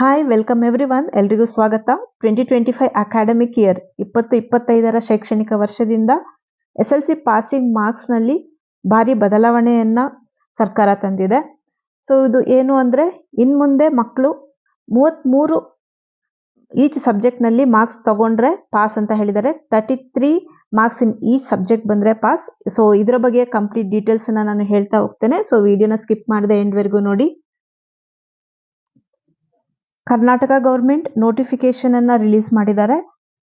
Hi welcome every one ಎಲ್ರಿಗೂ ಸ್ವಾಗತ. Twenty twenty five academic year ಇಪ್ಪತ್ತು ಇಪ್ಪತ್ತೈದರ ಶೈಕ್ಷಣಿಕ ವರ್ಷದಿಂದ ಎಸ್ ಎಲ್ ಸಿ ಪಾಸಿಂಗ್ ಮಾರ್ಕ್ಸ್ನಲ್ಲಿ ಭಾರಿ ಬದಲಾವಣೆಯನ್ನು ಸರ್ಕಾರ ತಂದಿದೆ. ಸೊ ಇದು ಏನು ಅಂದರೆ ಇನ್ನು ಮುಂದೆ ಮಕ್ಕಳು ಮೂವತ್ತ್ಮೂರು ಈಚ್ ಸಬ್ಜೆಕ್ಟ್ನಲ್ಲಿ ಮಾರ್ಕ್ಸ್ ತಗೊಂಡ್ರೆ ಪಾಸ್ ಅಂತ ಹೇಳಿದರೆ ತರ್ಟಿ ತ್ರೀ ಮಾರ್ಕ್ಸ್ ಇನ್ ಈ ಸಬ್ಜೆಕ್ಟ್ ಬಂದರೆ ಪಾಸ್ ಸೊ ಇದರ ಬಗ್ಗೆ ಕಂಪ್ಲೀಟ್ ಡೀಟೇಲ್ಸನ್ನು ನಾನು ಹೇಳ್ತಾ ಹೋಗ್ತೇನೆ. ಸೊ ವಿಡಿಯೋನ ಸ್ಕಿಪ್ ಮಾಡಿದೆ ಎಂಡ್ವರೆಗೂ ನೋಡಿ. ಕರ್ನಾಟಕ ಗೌರ್ಮೆಂಟ್ ನೋಟಿಫಿಕೇಶನ್ ಅನ್ನ ರಿಲೀಸ್ ಮಾಡಿದ್ದಾರೆ.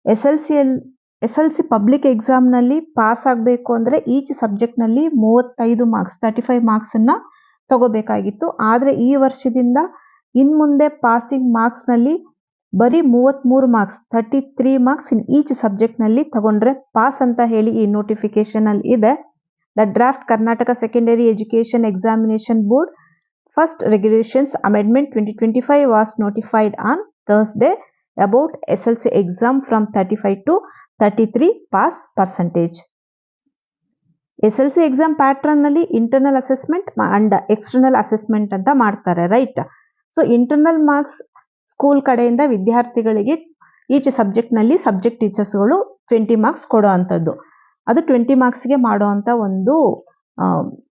S L C L S L C public ಎಕ್ಸಾಮ್ನಲ್ಲಿ pass ಆಗಬೇಕು ಅಂದರೆ ಈಚ್ ಸಬ್ಜೆಕ್ಟ್ನಲ್ಲಿ ಮೂವತ್ತೈದು ಮಾರ್ಕ್ಸ್ ತರ್ಟಿ ಫೈವ್ ಮಾರ್ಕ್ಸನ್ನು ತಗೋಬೇಕಾಗಿತ್ತು. ಆದರೆ ಈ ವರ್ಷದಿಂದ ಇನ್ನು ಮುಂದೆ ಪಾಸಿಂಗ್ ಮಾರ್ಕ್ಸ್ನಲ್ಲಿ ಬರೀ ಮೂವತ್ತ್ಮೂರು marks thirty three marks in each ಸಬ್ಜೆಕ್ಟ್ನಲ್ಲಿ ತಗೊಂಡ್ರೆ ಪಾಸ್ ಅಂತ ಹೇಳಿ ಈ ನೋಟಿಫಿಕೇಶನಲ್ಲಿ ಇದೆ. The draft Karnataka secondary education examination board First Regulations Amendment 2025 was notified on Thursday about SLC exam from 35 to 33 pass percentage. S L C exam ಪ್ಯಾಟ್ರನ್ನಲ್ಲಿ internal assessment and external assessment ಅಂತ ಮಾಡ್ತಾರೆ right so internal marks school ಕಡೆಯಿಂದ ವಿದ್ಯಾರ್ಥಿಗಳಿಗೆ each ಸಬ್ಜೆಕ್ಟ್ನಲ್ಲಿ subject ಟೀಚರ್ಸ್ಗಳು twenty marks ಕೊಡೋ ಅಂಥದ್ದು. ಅದು twenty ಮಾರ್ಕ್ಸ್ಗೆ ಮಾಡೋ ಒಂದು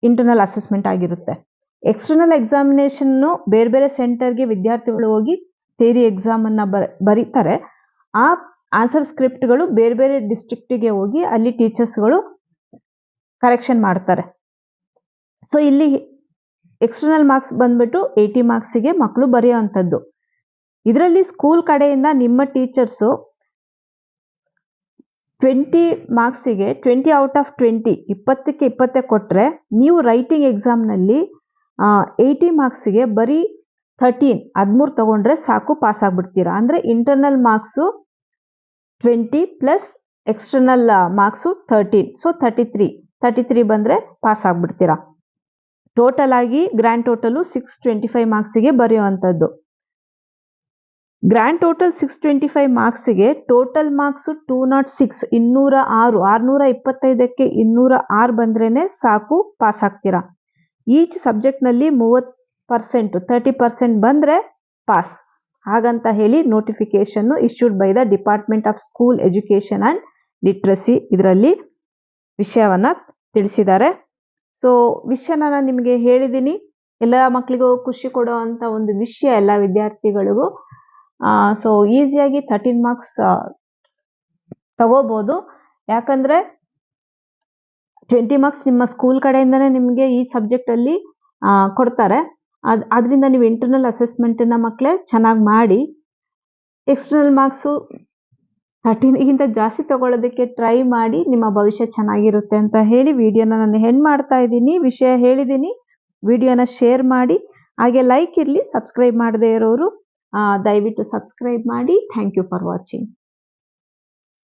ಇಂಟರ್ನಲ್ ಅಸೆಸ್ಮೆಂಟ್ ಆಗಿರುತ್ತೆ. ಎಕ್ಸ್ಟರ್ನಲ್ ಎಕ್ಸಾಮಿನೇಷನ್ನು ಬೇರೆ ಬೇರೆ ಸೆಂಟರ್ಗೆ ವಿದ್ಯಾರ್ಥಿಗಳು ಹೋಗಿ ಥೇರಿ ಎಕ್ಸಾಮನ್ನು ಬರೀತಾರೆ. ಆ ಆನ್ಸರ್ ಸ್ಕ್ರಿಪ್ಟ್ಗಳು ಬೇರೆ ಬೇರೆ ಡಿಸ್ಟ್ರಿಕ್ಟಿಗೆ ಹೋಗಿ ಅಲ್ಲಿ ಟೀಚರ್ಸ್ಗಳು ಕರೆಕ್ಷನ್ ಮಾಡ್ತಾರೆ. ಸೊ ಇಲ್ಲಿ ಎಕ್ಸ್ಟರ್ನಲ್ ಮಾರ್ಕ್ಸ್ ಬಂದ್ಬಿಟ್ಟು ಏಯ್ಟಿ ಮಾರ್ಕ್ಸಿಗೆ ಮಕ್ಕಳು ಬರೆಯುವಂಥದ್ದು. ಇದರಲ್ಲಿ ಸ್ಕೂಲ್ ಕಡೆಯಿಂದ ನಿಮ್ಮ ಟೀಚರ್ಸು ಟ್ವೆಂಟಿ ಮಾರ್ಕ್ಸಿಗೆ ಟ್ವೆಂಟಿ ಔಟ್ ಆಫ್ ಟ್ವೆಂಟಿ ಇಪ್ಪತ್ತಕ್ಕೆ ಇಪ್ಪತ್ತೇ ಕೊಟ್ಟರೆ ನೀವು ರೈಟಿಂಗ್ ಎಕ್ಸಾಮ್ನಲ್ಲಿ ಏಯ್ಟಿ ಮಾರ್ಕ್ಸಿಗೆ ಬರೀ ಥರ್ಟೀನ್ ಹದಿಮೂರು ತೊಗೊಂಡ್ರೆ ಸಾಕು ಪಾಸ್ ಆಗಿಬಿಡ್ತೀರಾ. ಅಂದರೆ internal marks twenty plus external marks thirteen so thirty three thirty three ಬಂದರೆ ಪಾಸ್ ಆಗಿಬಿಡ್ತೀರಾ. ಟೋಟಲ್ ಆಗಿ grand total six twenty five ಮಾರ್ಕ್ಸಿಗೆ ಬರೆಯುವಂಥದ್ದು. Grand total six twenty five ಮಾರ್ಕ್ಸಿಗೆ total marks two nought six ಇನ್ನೂರ ಆರು, ಆರುನೂರ ಇಪ್ಪತ್ತೈದಕ್ಕೆ ಇನ್ನೂರ ಆರು ಬಂದ್ರೇ ಸಾಕು ಪಾಸ್ ಆಗ್ತೀರಾ. ಈಚ್ ಸಬ್ಜೆಕ್ಟ್ನಲ್ಲಿ ಮೂವತ್ತು ಪರ್ಸೆಂಟು ತರ್ಟಿ ಪರ್ಸೆಂಟ್ ಬಂದರೆ ಪಾಸ್. ಹಾಗಂತ ಹೇಳಿ notification issued by the department of school education and literacy ಇದರಲ್ಲಿ ವಿಷಯವನ್ನು ತಿಳಿಸಿದ್ದಾರೆ. ಸೊ ವಿಷಯನ ನಾನು ನಿಮಗೆ ಹೇಳಿದ್ದೀನಿ ಎಲ್ಲ ಮಕ್ಕಳಿಗೂ ಖುಷಿ ಕೊಡೋ ಅಂಥ ಒಂದು ವಿಷಯ ಎಲ್ಲ ವಿದ್ಯಾರ್ಥಿಗಳಿಗೂ. ಸೊ, ಈಸಿಯಾಗಿ ತರ್ಟೀನ್ ಮಾರ್ಕ್ಸ್ ತಗೋಬೋದು. ಯಾಕಂದರೆ ಟ್ವೆಂಟಿ ಮಾರ್ಕ್ಸ್ ನಿಮ್ಮ ಸ್ಕೂಲ್ ಕಡೆಯಿಂದನೇ ನಿಮಗೆ ಈ ಸಬ್ಜೆಕ್ಟಲ್ಲಿ ಕೊಡ್ತಾರೆ. ಅದು, ಅದರಿಂದ ನೀವು ಇಂಟರ್ನಲ್ ಅಸೆಸ್ಮೆಂಟನ್ನು ಮಕ್ಕಳೇ ಚೆನ್ನಾಗಿ ಮಾಡಿ ಎಕ್ಸ್ಟರ್ನಲ್ ಮಾರ್ಕ್ಸು ತರ್ಟೀನ್ಗಿಂತ ಜಾಸ್ತಿ ತಗೊಳ್ಳೋದಕ್ಕೆ ಟ್ರೈ ಮಾಡಿ ನಿಮ್ಮ ಭವಿಷ್ಯ ಚೆನ್ನಾಗಿರುತ್ತೆ ಅಂತ ಹೇಳಿ ವಿಡಿಯೋನ ನಾನು ಹೆಣ್ಣು ಮಾಡ್ತಾ ಇದ್ದೀನಿ. ವಿಷಯ ಹೇಳಿದ್ದೀನಿ. ವಿಡಿಯೋನ ಶೇರ್ ಮಾಡಿ, ಹಾಗೆ ಲೈಕ್ ಇರಲಿ ಸಬ್ಸ್ಕ್ರೈಬ್ ಮಾಡದೇ ಇರೋರು ದಯವಿಟ್ಟು ಸಬ್ಸ್ಕ್ರೈಬ್ ಮಾಡಿ. Thank you for watching